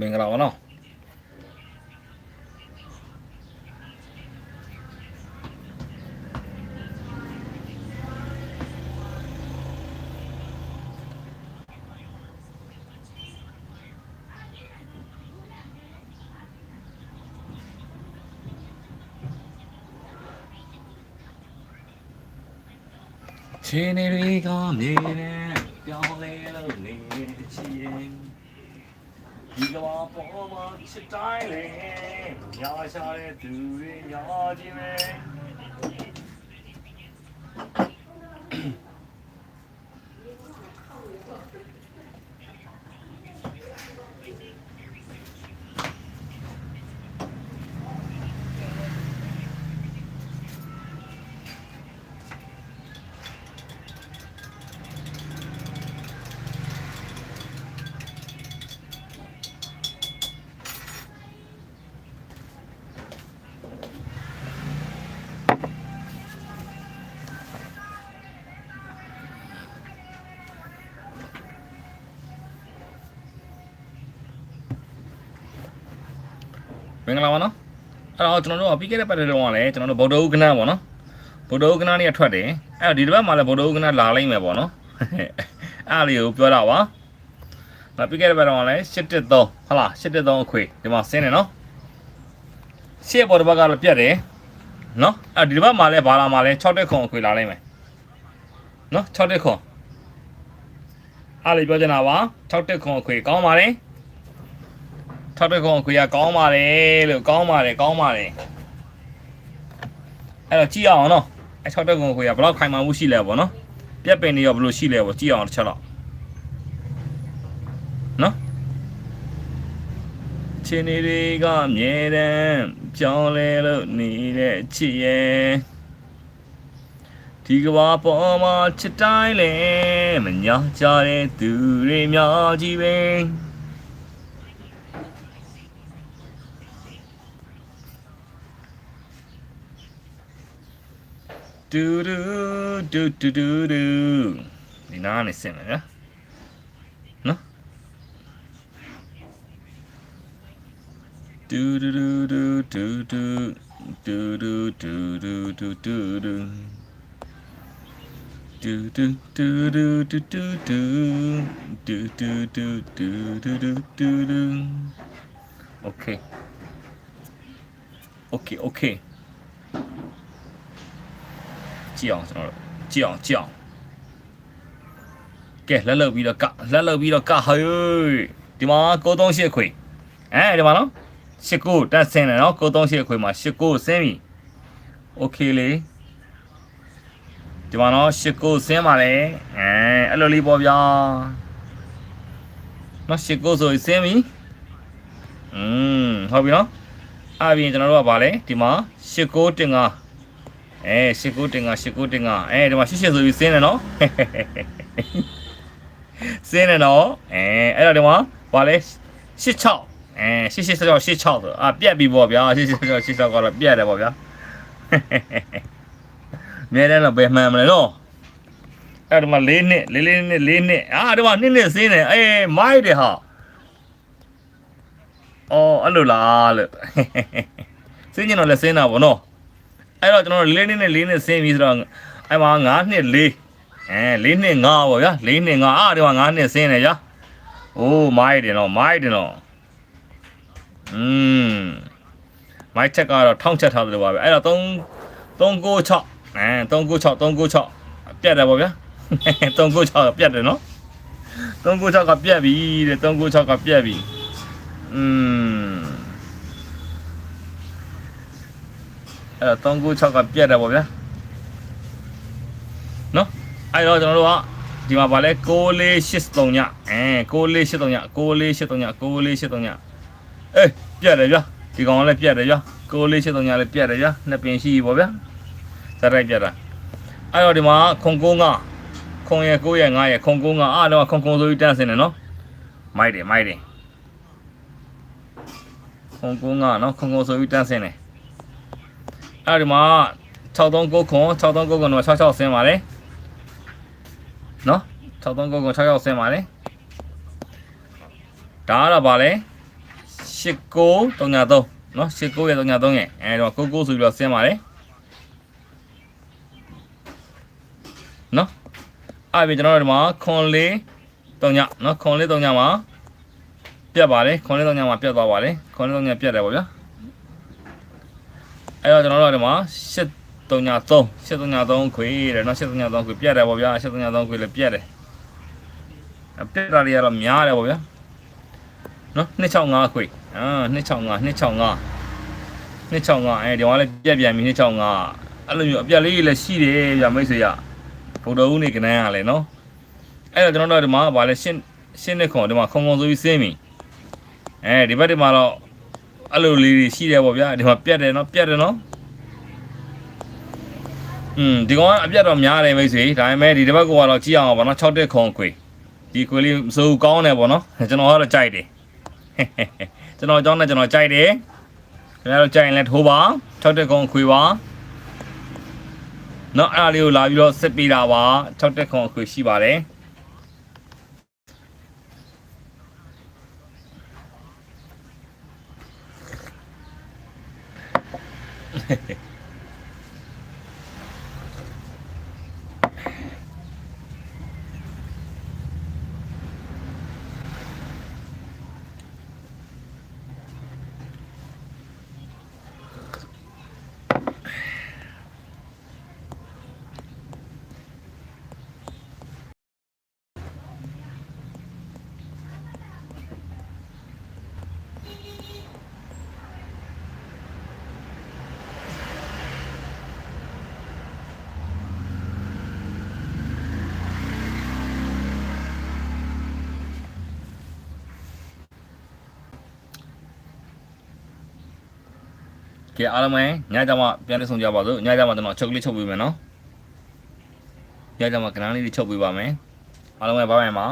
မင်္ဂလာပါနော်ခြေနေတွေကမြေနဲ့ပြောင်းလဲလို့နေချင် ဒီကဘာပေါ်မှာချစ်တိုင်းလေညာရှာတဲ့သူတွေညာချင်းပဲ မင်္ဂလာပါနော်အဲ့တော့ကျွန်တော်တို့ကပြီးခဲ့တဲ့ပတ်သက်တော့ကလည်းကျွန်တော်တို့ဗုဒ္ဓဥက္ကနာပေါ့နော်ဗုဒ္ဓဥက္ကနာเนี่ยထွက်တယ်အဲ့တော့ဒီတစ်ပတ်မှာလည်းဗုဒ္ဓဥက္ကနာလာလိမ့်မယ်ပေါ့နော်အဲ့လေးကိုပြောတာပါနောက်ပြီးခဲ့တဲ့ပတ်တော့ကလည်း813ဟုတ်လား813အခွေဒီမှာဆင်းတယ်နော်ရှေ့ဘော်တစ်ပတ်ကတော့ပြတ်တယ်နော်အဲ့ဒီတစ်ပတ်မှာလည်းဘာလာမှာလည်း6တက်ခွန်အခွေလာလိမ့်မယ်နော်6တက်ခွန်အားလေးပြောချင်တာပါ6တက်ခွန်အခွေကောင်းပါတယ် ၆တွေ့ခုံခွေရကောင်းပါတယ်လို့ကောင်းပါတယ်ကောင်းပါတယ်အဲ့တော့ကြည့်အောင်နော်အဲ့၆တွေ့ခုံခွေရဘယ်လောက်ခိုင်မာမှုရှိလဲပေါ့နော်ပြက်ပင်တွေရောဘယ်လိုရှိလဲပေါ့ကြည့်အောင်တစ်ချက်တော့နော်ခြေနေတွေကအမြဲတမ်းပြောင်းလဲလို့နေတဲ့ချစ်ရဲ့ဒီကဘာပေါ်မှာချစ်တိုင်းလဲမညာကြတဲ့သူတွေများကြီးပဲ ドゥルー、ドゥドゥドゥルー。何してんのね。な？ドゥルルルドゥドゥドゥルドゥルドゥドゥルドゥドゥドゥルドゥドゥドゥドゥドゥドゥドゥドゥ。ドゥドゥル OK OK OK ကြည့်အောင်ကျွန်တော်တို့ကြည့်အောင်ကြည့်အောင်ကဲလက်လုတ်ပြီးတော့ကလက်လုတ်ပြီးတော့ကဟေးဒီမှာ938ခွေအဲဒီမှာနော်89တက်ဆင်းတယ်နော်938ခွေမှာ89ဆင်းပြီโอเคလေဒီမှာနော်89ဆင်းပါလေအဲအဲ့လိုလေးပေါ့ဗျာနော်89ဆိုရင်ဆင်းပြီอืมဟုတ်ပြီနော်အဲ့ပြင်ကျွန်တော်တို့ကဗာလဲဒီမှာ89တင်5 အဲ89တင်က89တင်ကအဲဒီမှာ88ဆိုပြီးစင်းတယ်နော်စင်းတယ်နော်အဲအဲ့တော့ဒီမှာဘာလဲ86အဲ88 86 86ဆိုအာပြက်ပြီပေါ့ဗျာ88 86ကတော့ပြက်တယ်ပေါ့ဗျာမြဲတယ်တော့ဘယ်မှန်မလဲနော်အဲ့ဒီမှာ၄နှစ်၄၄နှစ်၄နှစ်အာဒီမှာနှစ်နှစ်စင်းတယ်အေးမိုက်တယ်ဟာအော်အဲ့လိုလားလို့စင်းကျင်တော့လည်းစင်းတာပေါ့နော် အဲ့တော့ကျွန်တော်တို့လေးနှစ်နဲ့လေးနှစ်ဆင်းပြီးဆိုတော့အဲ့မှာ9နှစ်4အဲလေးနှစ်5ပေါ့ဗျာလေးနှစ်5အားဒီမှာ9နှစ်ဆင်းတယ်ဗျာအိုးမိုက်တယ်နော်မိုက်တယ်နော်อืมမိုက်ချက်ကတော့ထောင်းချက်ထားတယ်လို့ပါပဲအဲ့တော့3 396အဲ396 396ပြတ်တယ်ပေါ့ဗျာ396ပြတ်တယ်နော်396ကပြတ်ပြီတဲ့396ကပြတ်ပြီอืม အဲ့တော့396ကပြတ်တယ်ပေါ့ဗျာနော်အဲ့တော့ကျွန်တော်တို့ကဒီမှာဗာလဲ6483ညအဲ6483ည6483ည6483ညအေးပြတ်တယ်ဗျာဒီကောင်ကလည်းပြတ်တယ်ဗျာ6483ညလည်းပြတ်တယ်ဗျာနှစ်ပင်ရှိပြီပေါ့ဗျာဇက်ရိုက်ပြတ်တာအဲ့တော့ဒီမှာခုံကုန်းကခုံရ9ရ9ရခုံကုန်းကအားတော့ခုံကုန်းဆိုပြီးတန်းစင်တယ်နော်မိုက်တယ်မိုက်တယ်ခုံကုန်းကနော်ခုံကုန်းဆိုပြီးတန်းစင်တယ် အဲ့ဒီမှာ639ခွန်639ခွန်တော့66ဆင်းပါလေနော်639ခွန်66ဆင်းပါလေဒါကတော့ဗာလဲ8933နော်89ရဲ့33ရဲ့အဲတော့99ဆိုပြီးတော့ဆင်းပါတယ်နော်အဲ့ပြီကျွန်တော်တို့ဒီမှာခွန်လေး3ညနော်ခွန်လေး3ညမှာပြတ်ပါတယ်ခွန်လေး3ညမှာပြတ်သွားပါတယ်ခွန်လေး3ညပြတ်တယ်ပေါ့ဗျာ အဲ့တော့ကျွန်တော်တို့ဒီမှာ83 83ခွေတယ်နော်83ခွေပြတ်တယ်ပေါ့ဗျာ83ခွေလည်းပြတ်တယ်အပြတ်တာတွေကတော့များတယ်ပေါ့ဗျာနော်265ခွေအာ265 265 265အဲဒီမှာလည်းပြက်ပြန်ပြီ265အဲ့လိုမျိုးအပြက်လေးတွေလည်းရှိတယ်ဗျမိတ်ဆွေရဗုဒ္ဓဦးနေကနန်းရလဲနော်အဲ့တော့ကျွန်တော်တို့ဒီမှာဗာလဲရှင်းရှင်းတဲ့ခွန်ဒီမှာခုံခုံဆိုပြီးစင်းပြီအဲဒီဘက်ဒီမှာတော့ အဲ့လိုလေးတွေရှိတယ်ပေါ့ဗျာဒီမှာပြတ်တယ်နော်ပြတ်တယ်နော်อืมဒီကောင်ကအပြတ်တော့များတယ်မိတ်ဆွေဒါပေမဲ့ဒီတစ်ပတ်ကတော့ကြည့်အောင်ပါနော်6တက်ခွန်ခွေဒီခွေလေးမစိုးကောင်းတယ်ပေါ့နော်ကျွန်တော်ကတော့ကြိုက်တယ်ကျွန်တော်အကြောင်းနဲ့ကျွန်တော်ကြိုက်တယ်ခင်ဗျားတို့ကြိုက်ရင်လည်းထိုးပါ6တက်ခွန်ခွေပါနော်အဲ့ဒါလေးကိုလာပြီးတော့စစ်ပေးတာပါ6တက်ခွန်ခွေရှိပါတယ် ကဲအားလုံးပဲညကြမှာပြန်လည်ဆောင်ကြပါစို့ညကြမှာကျွန်တော်ချုပ်ကလေးချုပ်ပေးမယ်နော်ညကြမှာကနန်းလေးတွေချုပ်ပေးပါမယ်အားလုံးပဲဘိုင်ဘိုင်ပါ